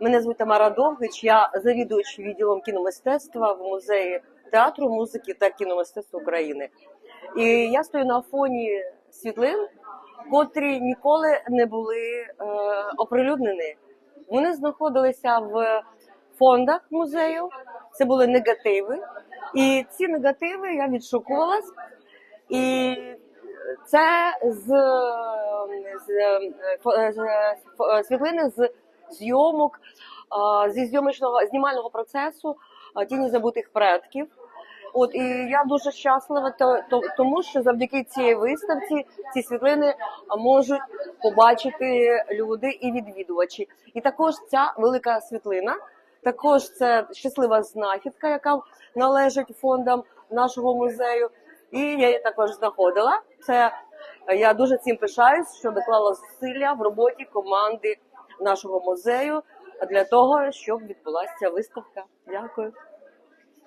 Мене звуть Тамара Довгич, я завідувач відділом кіномистецтва в музеї театру, музики та кіномистецтва України. І я стою на фоні світлин, котрі ніколи не були е, оприлюднені. Вони знаходилися в фондах музею. Це були негативи. І ці негативи я відшукувалась. І це з, з, з, з світлини з зйомок, зі зйомочного знімального процесу тіні забутих предків. От і я дуже щаслива, то, то, тому що завдяки цій виставці ці світлини можуть побачити люди і відвідувачі. І також ця велика світлина, також це щаслива знахідка, яка належить фондам нашого музею. І я її також знаходила. Це е, я дуже цим пишаюсь, що доклала зусилля в роботі команди нашого музею для того, щоб відбулася виставка. Дякую.